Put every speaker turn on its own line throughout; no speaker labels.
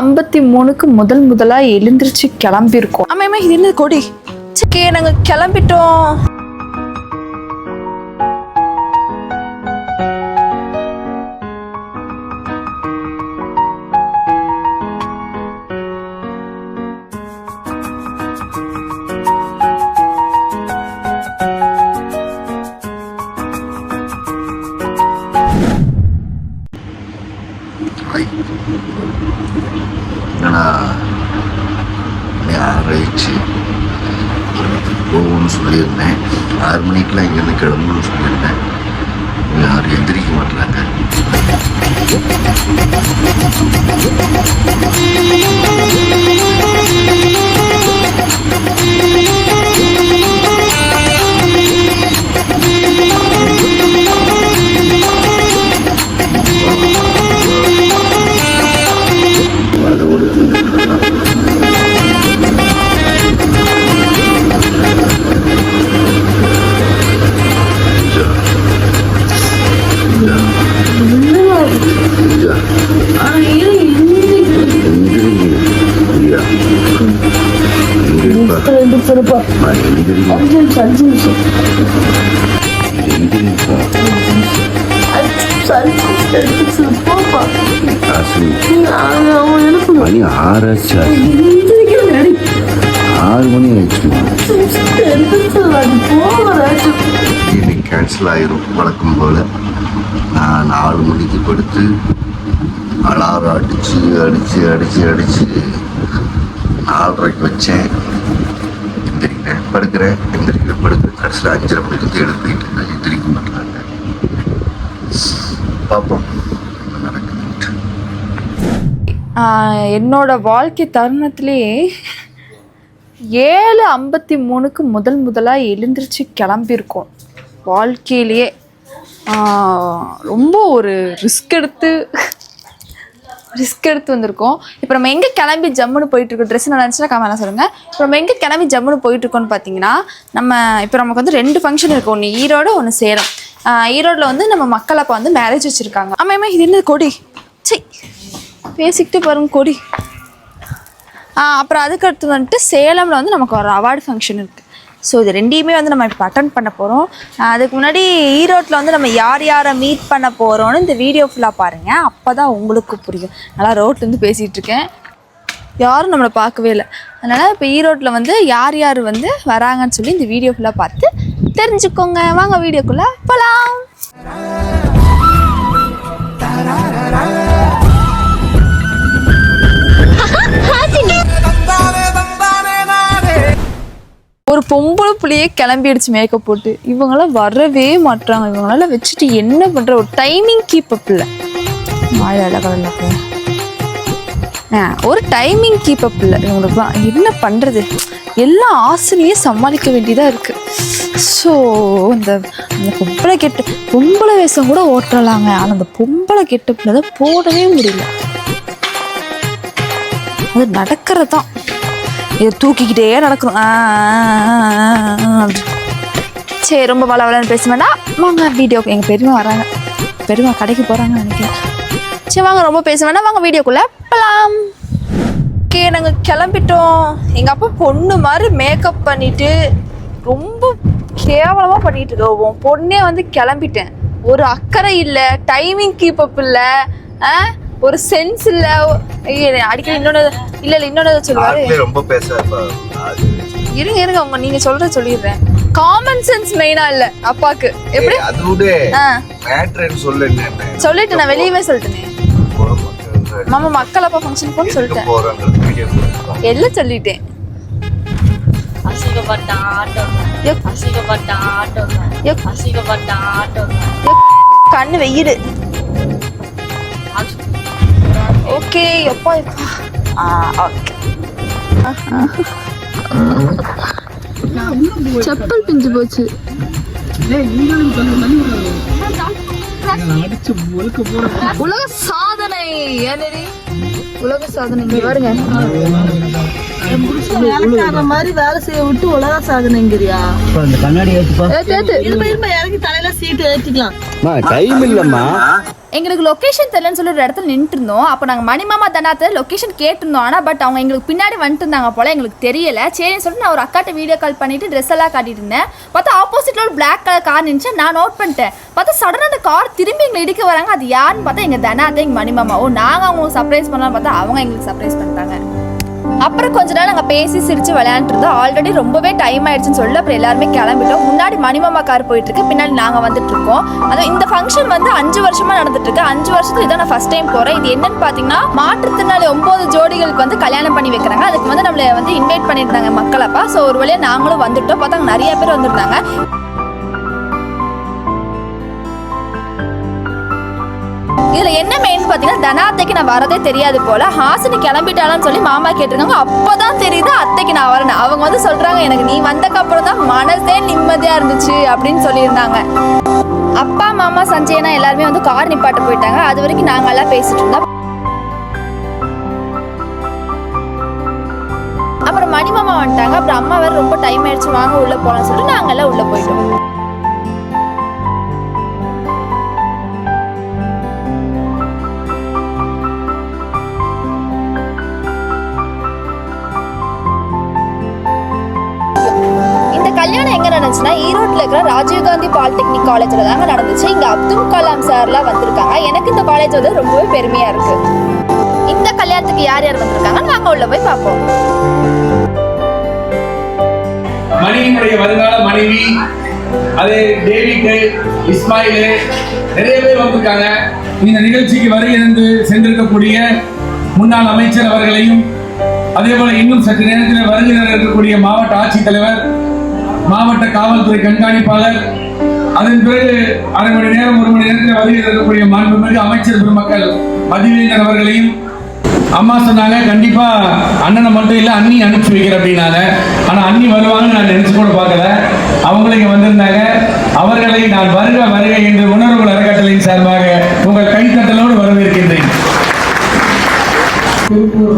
ஐம்பத்தி மூணுக்கு முதல் முதலா எழுந்திருச்சு கிளம்பியிருக்கோம். ஆமாம் இது என்ன கொடி? சரி நாங்க கிளம்பிட்டோம்.
ஆறாயிடுச்சு போகணும்னு சொல்லியிருந்தேன். ஆறு மணிக்கெலாம் இங்கேருந்து கிளம்பணும்னு சொல்லியிருந்தேன். யாரும் எந்திரிக்க மாட்டாங்க you. எந்திரிப்பா எந்திரிப்பா எந்திரிப்பா காசு மணி ஆறாச்சு ஆறு மணி ஆயிடுச்சுமா இன்னைக்கு கேன்சல் ஆயிரும் வழக்கம் போல். நான் நாலு மணிக்கு படுத்து அலாரம் அடித்து அடித்து அடித்து அடித்து நாலரைக்கு வச்சேன். எந்திரிக்கிறேன் படுக்கிறேன் எந்திரிக்கிறேன் படுக்கிறேன் கடைசியில் அஞ்சரை மணிக்கு எழுப்பிட்டு இருக்கேன் எந்திரிக்க மாட்டாங்க பார்ப்போம்
என்னோட வாழ்க்கை தருணத்திலேயே ஏழு ஐம்பத்தி மூணுக்கு முதல் முதலாக எழுந்திரிச்சு கிளம்பியிருக்கோம். வாழ்க்கையிலேயே ரொம்ப ஒரு ரிஸ்க் எடுத்து ரிஸ்க் எடுத்து வந்திருக்கோம். இப்போ நம்ம எங்கே கிளம்பி ஜம்முன்னு போயிட்டு இருக்கோம் ட்ரெஸ் நினச்சுன்னா கமெண்ட்லாம் சொல்லுங்கள் இப்போ நம்ம எங்கே கிளம்பி ஜம்முன்னு போயிட்டு இருக்கோம்னு பார்த்தீங்கன்னா நம்ம இப்போ நமக்கு வந்து ரெண்டு ஃபங்க்ஷன் இருக்கும் ஒன்று ஈரோடு ஒன்று சேலம். ஈரோடில் ஈரோட்டில் வந்து நம்ம மக்கள் அப்போ வந்து மேரேஜ் வச்சுருக்காங்க. ஆமாம் இது என்ன கொடி? சை பேசிக்கிட்டு பாருங்க கொடி. அப்புறம் அப்புறம் அதுக்கடுத்து வந்துட்டு சேலமில் வந்து நமக்கு ஒரு அவார்டு ஃபங்க்ஷன் இருக்குது ஸோ இது ரெண்டையுமே வந்து நம்ம இப்போ அட்டன் பண்ண போகிறோம் அதுக்கு முன்னாடி ஈரோட்டில் வந்து நம்ம யார் யாரை மீட் பண்ண போகிறோன்னு இந்த வீடியோ ஃபுல்லாக பாருங்கள் அப்போ தான் உங்களுக்கு புரியும். நல்லா ரோட்லேருந்து பேசிகிட்டு இருக்கேன். யாரும் நம்மளை பார்க்கவே இல்லை. அதனால் இப்போ ஈரோட்டில் வந்து யார் யார் வந்து வராங்கன்னு சொல்லி இந்த வீடியோ ஃபுல்லாக பார்த்து தெரிஞ்சுக்கோங்க. வாங்க வீடியோக்குள்ளே போகலாம் பொம்பளை புள்ளையே கிளம்பிடுச்சு மேக்கப் போட்டு. இவங்களாம் வரவே மாட்றாங்க. இவங்களால வச்சுட்டு என்ன பண்ற? ஒரு டைமிங் கீப் அப் இல்லை. மாய அழகாக ஒரு டைமிங் கீப் அப் இல்லை. இவங்களுக்குலாம் என்ன பண்றது? எல்லா ஆசனையும் சமாளிக்க வேண்டியதாக இருக்கு. ஸோ அந்த அந்த பொம்பளை கெட்டு பொம்பளை வேஷம் கூட ஓட்டலாங்க ஆனால் அந்த பொம்பளை கெட்டப்பில் தான் போடவே முடியல. அது நடக்கிறது தான் இதை தூக்கிக்கிட்டே நடக்கணும். சரி ரொம்ப வளவலன்னு பேச வேண்டாம். வாங்க வீடியோக்கு எங்கள் பெருமை வராங்க. பெருமை கடைக்கு போகிறாங்கன்னு நினைக்கிறேன். சரி வாங்க ரொம்ப பேச வேண்டாம். வாங்க வீடியோக்குள்ளே போகலாம் ஓகே நாங்கள் கிளம்பிட்டோம். எங்கள் அப்பா பொண்ணு மாதிரி மேக்கப் பண்ணிட்டு ரொம்ப கேவலமாக பண்ணிட்டு இருக்கோம் பொண்ணே வந்து கிளம்பிட்டேன். ஒரு அக்கறை இல்லை டைமிங் கீப்பப் இல்லை ஆ? ஒரு சென்ஸ் இல்லை. அடிக்கடி இன்னொன்று இல்லை இல்லை இன்னொன்று சொல்லுவாரு
ரொம்ப அது
இருங்க இருங்க உங்க நீங்க சொல்றத சொல்லிடுறேன். காமன் சென்ஸ் மெயினா இல்ல அப்பாக்கு. எப்படி? சொல்லிட்டு நான் வெளியவே சொல்லிட்டேனே. மாமா மக்கள் அப்பா ஃபங்க்ஷன் போன்னு சொல்லிட்டேன். எல்லாம் சொல்லிட்டேன்.
அசிங்கப்பட்ட ஆட்டோ
ஐயோ,
அசிங்கப்பட்ட ஆட்டோ
ஐயோ,
அசிங்கப்பட்ட ஆட்டோ
கண்ணு வெயிடு ஓகே எப்பா எப்பா ஆ ஓகே செப்பல் பிஞ்சு போச்சு. உலக சாதனை ஏனடி? உலக சாதனை இங்க பாருங்க.
மாதிரி வேலை செய்ய விட்டு உலக சாதனைங்கிறியா?
ஏத்து, ஏத்து.
இருப்ப இருப்ப இறங்கி தலையில சீட்டு ஏற்றிக்கலாம்
டைம் இல்லம்மா.
எங்களுக்கு லொக்கேஷன் தெரியலன்னு சொல்லி ஒரு இடத்துல நின்றுட்டு இருந்தோம் அப்போ நாங்கள் மணிமாமா தனாத்த லொக்கேஷன் கேட்டிருந்தோம். ஆனால் பட் அவங்க எங்களுக்கு பின்னாடி வந்துட்டு இருந்தாங்க போல எங்களுக்கு தெரியல. சரின்னு சொல்லிட்டு நான் ஒரு அக்காட்ட வீடியோ கால் பண்ணிட்டு ட்ரெஸ் எல்லாம் காட்டிட்டு இருந்தேன். பார்த்தா ஆப்போசிட்ல ஒரு பிளாக் கலர் கார் நின்றுச்சு நான் நோட் பண்ணிட்டேன். பார்த்தா சடனாக அந்த கார் திரும்பி எங்களை இடிக்க வராங்க. அது யாருன்னு பார்த்தா எங்கள் தனாத்த எங்கள் மணிமாமா. ஓ நாங்கள் அவங்களுக்கு சர்ப்ரைஸ் பண்ணலாம் பார்த்தா அவங்க எங்களுக்கு சர்ப்ரைஸ் பண்ணிட்டாங்க. அப்புறம் கொஞ்ச நேரம் நாங்கள் பேசி சிரிச்சு விளையாண்டுருந்தோம் ஆல்ரெடி ரொம்பவே டைம் ஆயிடுச்சுன்னு சொல்லி அப்புறம் எல்லாருமே கிளம்பிட்டோம். முன்னாடி மணிமாமா கார் போயிட்டு இருக்கு பின்னாடி நாங்கள் வந்துட்டு இருக்கோம். அதுவும் இந்த ஃபங்க்ஷன் வந்து அஞ்சு வருஷமா நடந்துட்டு இருக்கு அஞ்சு வருஷத்துக்கு இதான் நான் ஃபர்ஸ்ட் டைம் போறேன். இது என்னன்னு பார்த்தீங்கன்னா மாற்றுத்திறனாளி ஒன்பது ஜோடிகளுக்கு வந்து கல்யாணம் பண்ணி வைக்கிறாங்க. அதுக்கு வந்து நம்மளை வந்து இன்வைட் பண்ணியிருந்தாங்க மக்களப்பா ஸோ ஒரு வழியாக நாங்களும் வந்துட்டோம். பார்த்தாங்க நிறைய பேர் வந்திருந்தாங்க. இதுல என்ன மெயின் பாத்தீங்கன்னா தனாத்தைக்கு நான் வரதே தெரியாது போல ஹாசினி கிளம்பிட்டாலான்னு சொல்லி மாமா கேட்டிருக்காங்க. அப்பதான் தெரியுது அத்தைக்கு நான் வரேன் அவங்க வந்து சொல்றாங்க எனக்கு நீ வந்தக்கு அப்புறம் தான் மனசே நிம்மதியா இருந்துச்சு அப்படின்னு சொல்லியிருந்தாங்க. அப்பா மாமா சஞ்சயனா எல்லாருமே வந்து கார் நிப்பாட்ட போயிட்டாங்க. அது வரைக்கும் நாங்க எல்லாம் பேசிட்டு இருந்தோம். அப்புறம் மணி மாமா வந்துட்டாங்க. அப்புறம் அம்மா வேற ரொம்ப டைம் ஆயிடுச்சு. வாங்க உள்ள போலாம்னு சொல்லிட்டு நாங்க எல்லாம் உள்ள போயிட்டோம். கல்யாணம் எங்க நடந்துச்சுன்னா ஈரோட்டில் இருக்கிற ராஜீவ்காந்தி பாலிடெக்னிக் காலேஜில் தாங்க நடந்துச்சு. இங்க அப்துல் கலாம் சார்லாம் வந்திருக்காங்க. எனக்கு இந்த காலேஜ் வந்து ரொம்பவே பெருமையா இருக்கு. இந்த கல்யாணத்துக்கு யார் யார் வந்திருக்காங்க நாங்கள் உள்ள போய் பார்ப்போம்.
மணியினுடைய வருங்கால மனைவி அது டேவிட் இஸ்மாயில் நிறைய பேர் வந்திருக்காங்க. இந்த நிகழ்ச்சிக்கு வருகிறது சென்றிருக்கக்கூடிய முன்னாள் அமைச்சர் அவர்களையும் அதே போல இன்னும் சற்று நேரத்தில் வருகிறது இருக்கக்கூடிய மாவட்ட ஆட்சித்தலைவர் மாவட்ட காவல்துறை கண்காணிப்பாளர். அதன் பிறகு அரை மணி நேரம் ஒரு மணி நேரத்தில் வருகை இருக்கக்கூடிய மாண்புமிகு அமைச்சர் பெருமக்கள் மதிவேந்தர் அவர்களையும் அம்மா சொன்னாங்க கண்டிப்பா அண்ணனை மட்டும் இல்லை அண்ணி அனுப்பிச்சு வைக்கிறேன் அப்படின்னாங்க. ஆனா அண்ணி வருவாங்கன்னு நான் நினைச்சு கூட பார்க்கல. அவங்களும் இங்க வந்திருந்தாங்க. அவர்களை நான் வருக வருக என்று உணர்வுகள் அறக்கட்டளையின் சார்பாக உங்கள் கைத்தட்டலோடு வரவேற்கின்றேன். திருப்பூர்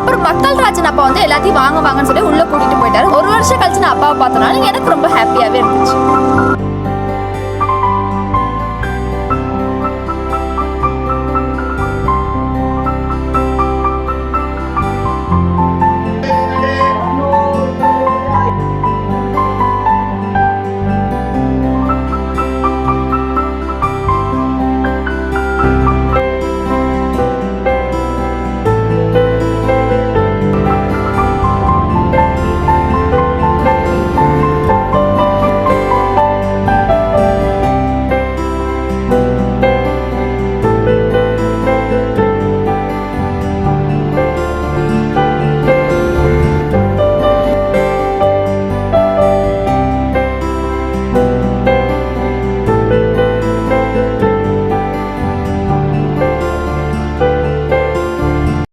அப்புறம் மக்கள் ராஜன் அப்பா வந்து எல்லாத்தையும் வாங்க வாங்கன்னு சொல்லி உள்ள கூட்டிட்டு போயிட்டாரு. ஒரு வருஷம் கழிச்சு நான் அப்பாவை பார்த்தனால எனக்கு ரொம்ப ஹாப்பியாவே இருந்துச்சு.